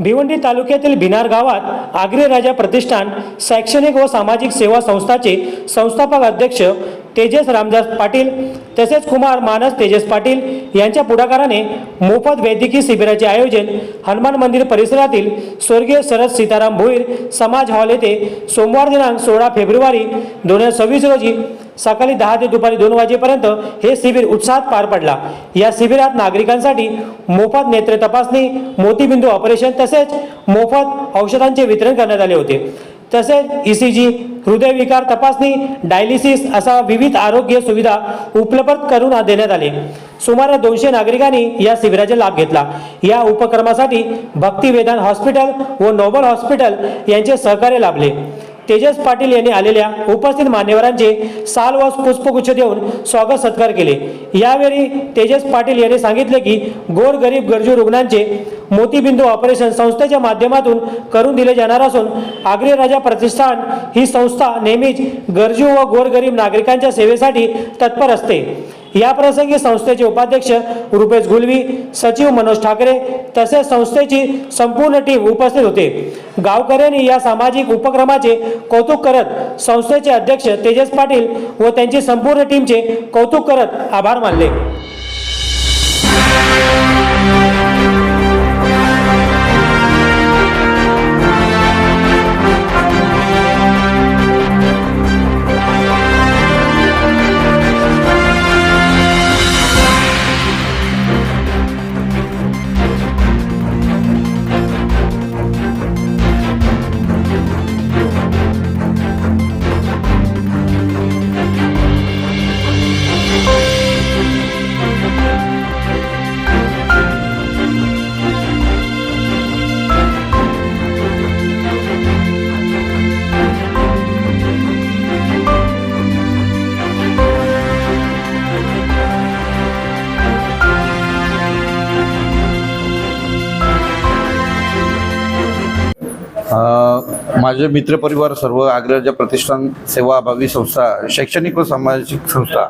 भिवंडी तालुक्यातील भिनार गावात आग्रे राजा प्रतिष्ठान शैक्षणिक व सामाजिक सेवा संस्थाचे संस्थापक अध्यक्ष तेजस रामदास पाटील तसेच कुमार मानस तेजस पाटील यांच्या पुढाकाराने मोफत वैद्यकीय शिबिराचे आयोजन हनुमान मंदिर परिसरातील स्वर्गीय शरद सीताराम भोईर समाज हॉल येथे सोमवार दिनांक सोळा फेब्रुवारी दोन हजार सव्वीस रोजी सकाळी दहा ते दुपारी दोन वाजेपर्यंत हे शिबिर उत्साहात पार पडला. या शिबिरात नागरिकांसाठी मोफत नेत्र तपासणी मोतीबिंदू ऑपरेशन तसेच मोफत औषधांचे वितरण करण्यात आले होते. तसेच ई सी जी हृदयविकार तपासणी डायलिसिस असा विविध आरोग्य सुविधा उपलब्ध करून देण्यात आले. सुमारे दोनशे नागरिकांनी या शिबिराचा लाभ घेतला. या उपक्रमासाठी भक्ती हॉस्पिटल व नोबल हॉस्पिटल यांचे सहकार्य लाभले. तेजस पाटील यांनी आलेल्या उपस्थित मान्यवरांचे साल व पुष्पगुच्छ देऊन स्वागत सत्कार केले. यावेळी तेजस पाटील यांनी सांगितले की गोरगरीब गरजू रुग्णांचे मोतीबिंदू ऑपरेशन संस्थेच्या माध्यमातून करून दिले जाणार असून आग्रे राजा प्रतिष्ठान ही संस्था नेहमीच गरजू व गोरगरीब नागरिकांच्या सेवेसाठी तत्पर असते. या प्रसंगी संस्थेचे उपाध्यक्ष रुपेश गुलवी सचिव मनोज ठाकरे तसेच संस्थेची संपूर्ण टीम उपस्थित होते. गावकऱ्यांनी या सामाजिक उपक्रमाचे कौतुक करत संस्थेचे अध्यक्ष तेजस पाटील व त्यांची संपूर्ण टीमचे कौतुक करत आभार मानले. माझे मित्रपरिवार सर्व आग्रहाच्या प्रतिष्ठान सेवा अभावी संस्था शैक्षणिक व सामाजिक संस्था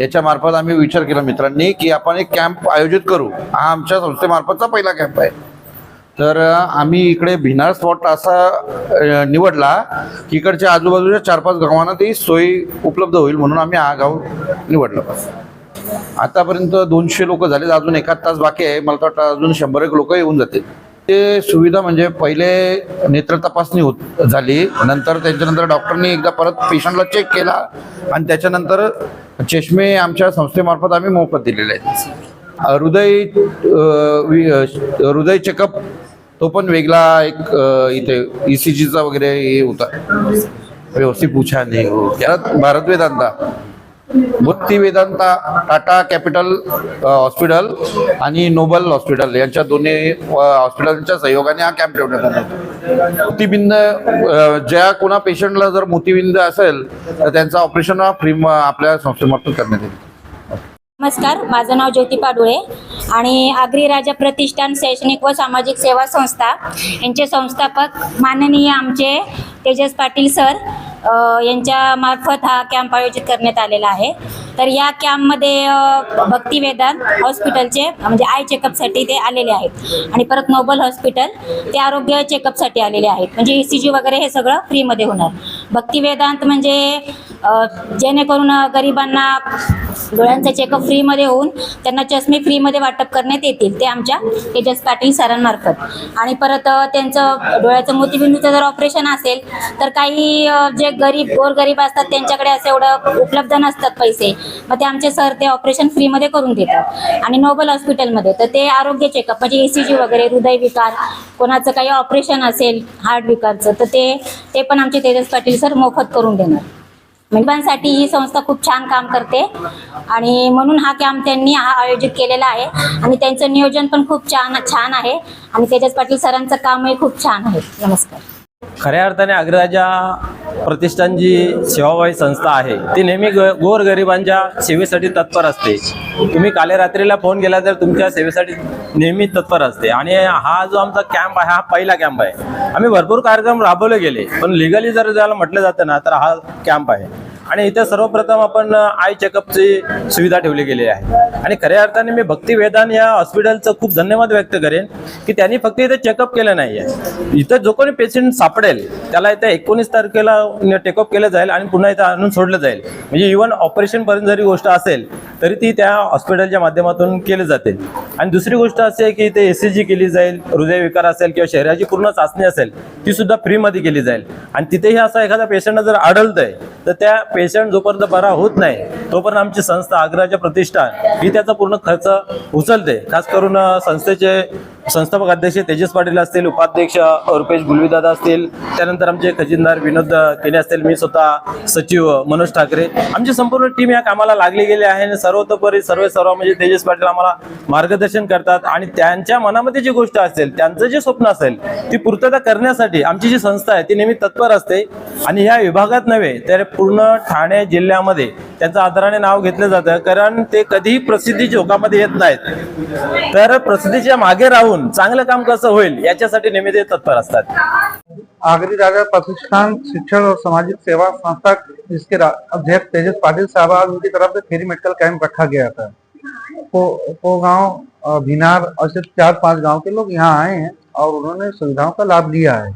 याच्यामार्फत आम्ही विचार केला मित्रांनी की आपण एक कॅम्प आयोजित करू. हा आमच्या संस्थेमार्फतचा पहिला कॅम्प आहे. तर आम्ही इकडे भिनार स्पॉट असा निवडला की इकडच्या आजूबाजूच्या चार पाच गावांना ती सोय उपलब्ध होईल म्हणून आम्ही हा गाव निवडला. आतापर्यंत दोनशे लोक झाले अजून एकाच तास बाकी आहे. मला तर वाटतं अजून शंभर एक लोक येऊन जातील. ते सुविधा म्हणजे पहिले नेत्र तपासणी होत झाली. नंतर त्याच्यानंतर डॉक्टरनी एकदा परत पेशंटला चेक केला आणि त्याच्यानंतर चष्मे आमच्या संस्थेमार्फत आम्ही मोफत दिलेले आहेत. हृदय वि- हृदय चेकअप तो पण वेगळा एक इथे ई सी जीचा वगैरे हे होता. व्यवस्थित पूछा नाही. हो. भारत वेदांता. भक्ती वेदांता टाटा कॅपिटल हॉस्पिटल आणि नोबल हॉस्पिटल यांच्या दोन्ही हॉस्पिटलच्या सहयोगाने हा कॅम्प ठेवण्यात आला होता. मोतीबिंद ज्या कोणा पेशंटला जर मोतीबिंद असेल तर त्यांचं ऑपरेशन हा फ्री आपल्या संस्थेमार्फत करण्यात येईल नमस्कार माझं नाव ज्योती पाडुळे आणि आग्री राजा प्रतिष्ठान शैक्षणिक व सामाजिक सेवा संस्था यांचे संस्थापक माननीय आमचे तेजस पाटील सर यांच्या मार्फत हा कॅम्प आयोजित करण्यात आलेला आहे. तर या कॅम्पमध्ये अ, भक्ती वेदांत हॉस्पिटलचे म्हणजे आय चेकअपसाठी ते आलेले आहेत. आणि परत नोबल हॉस्पिटल ते आरोग्य चेकअपसाठी आलेले आहेत. म्हणजे ई सी जी वगैरे हे सगळं फ्रीमध्ये होणार. भक्ती वेदांत म्हणजे जेणेकरून गरिबांना डोळ्यांचे चेकअप फ्रीमध्ये होऊन त्यांना चष्मे फ्रीमध्ये वाटप करण्यात येतील ते आमच्या तेजस पाटील सरांमार्फत. आणि परत त्यांचं डोळ्याचं मोतीबिंदूचं जर ऑपरेशन असेल तर काही जे गरीब गोरगरीब असतात त्यांच्याकडे असं एवढं उपलब्ध नसतात पैसे. मग ते आमचे सर ते ऑपरेशन फ्रीमध्ये करून देतात. आणि नोबल हॉस्पिटलमध्ये तर ते आरोग्य चेकअप म्हणजे ए सी जी वगैरे हृदयविकार कोणाचं काही ऑपरेशन असेल हार्ट विकारचं तर ते ते पण आमचे तेजस पाटील सर मोफत करून देणार. महिलांसाठी ही संस्था खूप छान काम करते. आणि म्हणून हा कॅम्प त्यांनी हा आयोजित केलेला आहे. आणि त्यांचं नियोजन पण खूप छान छान आहे. आणि तेजस पाटील सरांचं कामही खूप छान आहे. नमस्कार. खऱ्या अर्थाने अग्रराजा प्रतिष्ठान जी सेवाभावी संस्था आहे. ती नेहमी गोरगरिबांच्या सेवेसाठी तत्पर असते. तुम्ही काल रात्रीला फोन केला तर तुमच्या सेवेसाठी नेहमी तत्पर असते. आणि हा जो आमचा कॅम्प आहे हा पहिला कॅम्प आहे. आम्ही भरपूर कार्यक्रम राबवले गेले. पण लिगली जर ज्याला म्हटलं जातं ना तर हा कॅम्प आहे. आणि इथे सर्वप्रथम आपण आय चेकअपची सुविधा ठेवली गेली आहे. आणि खऱ्या अर्थाने मी भक्ती वेदान या हॉस्पिटलचं खूप धन्यवाद व्यक्त करेन की त्यांनी फक्त इथे चेकअप केलं नाही आहे इथं जो कोणी पेशंट सापडेल त्याला इथे एकोणीस तारखेला टेकअप केलं जाईल आणि पुन्हा इथं आणून सोडलं जाईल. म्हणजे इव्हन ऑपरेशनपर्यंत जरी गोष्ट असेल तरी ती त्या हॉस्पिटलच्या माध्यमातून केली जाते. आणि दुसरी गोष्ट अशी आहे की इथे एस जी केली जाईल हृदयविकार असेल किंवा शरीराची पूर्ण चाचणी असेल ती सुद्धा फ्रीमध्ये केली जाईल. आणि तिथेही असा एखादा पेशंट जर आढळतंय तर त्या पेशंट जोपर्यंत बरा होत नाही तोपर्यंत आमची संस्था आग्राच्या प्रतिष्ठान ही त्याचा पूर्ण खर्च उचलते. खास करून संस्थेचे संस्थापक अध्यक्ष तेजस पाटील असतील उपाध्यक्ष रुपेश गुलवीदादा असतील त्यानंतर आमचे खजिनदार विनोद केले असतील मी स्वतः सचिव मनोज ठाकरे. आमची संपूर्ण टीम या कामाला लागली गेली आहे आणि सर्वतोपरी सर्व सर्व म्हणजे तेजस पाटील आम्हाला मार्गदर्शन करतात आणि त्यांच्या मनामध्ये जी गोष्ट असेल त्यांचं जे स्वप्न असेल ती पूर्तता करण्यासाठी आमची जी संस्था आहे ती नेहमी तत्पर असते. आणि ह्या विभागात नव्हे तर पूर्ण ठाणे जिल्ह्यामध्ये त्यांचं आदराने नाव घेतलं जातं कारण ते कधीही प्रसिद्धी झोकामध्ये येत नाहीत. तर प्रसिद्धीच्या मागे राहून चांगलं काम कसं होईल याच्यासाठी नेहमी ते तत्पर असतात. आगरी राजा प्रतिष्ठान शिक्षण और सामाजिक सेवा संस्था जिसके अध्यक्ष तेजस पाटिल साहब आज उनकी तरफ से फ्री मेडिकल कैंप रखा गया था। को, को गांव भिनार और सिर्फ चार पांच गांव के लोग यहाँ आए हैं और उन्होंने सुविधाओं का लाभ लिया है।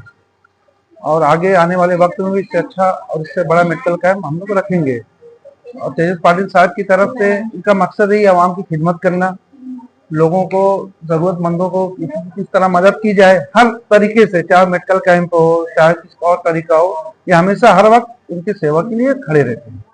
और आगे आने वाले वक्त में भी इससे अच्छा और इससे बड़ा मेडिकल कैंप हम लोग रखेंगे। और तेजस पाटिल साहब की तरफ़ से इनका मकसद ही आवाम की खिदमत करना, लोगों को, जरूरतमंदों को किस तरह मदद की जाए, हर तरीके से, चाहे मेडिकल कैंप हो, चाहे किसी और तरीका हो, ये हमेशा हर वक्त उनकी सेवा के लिए खड़े रहते हैं।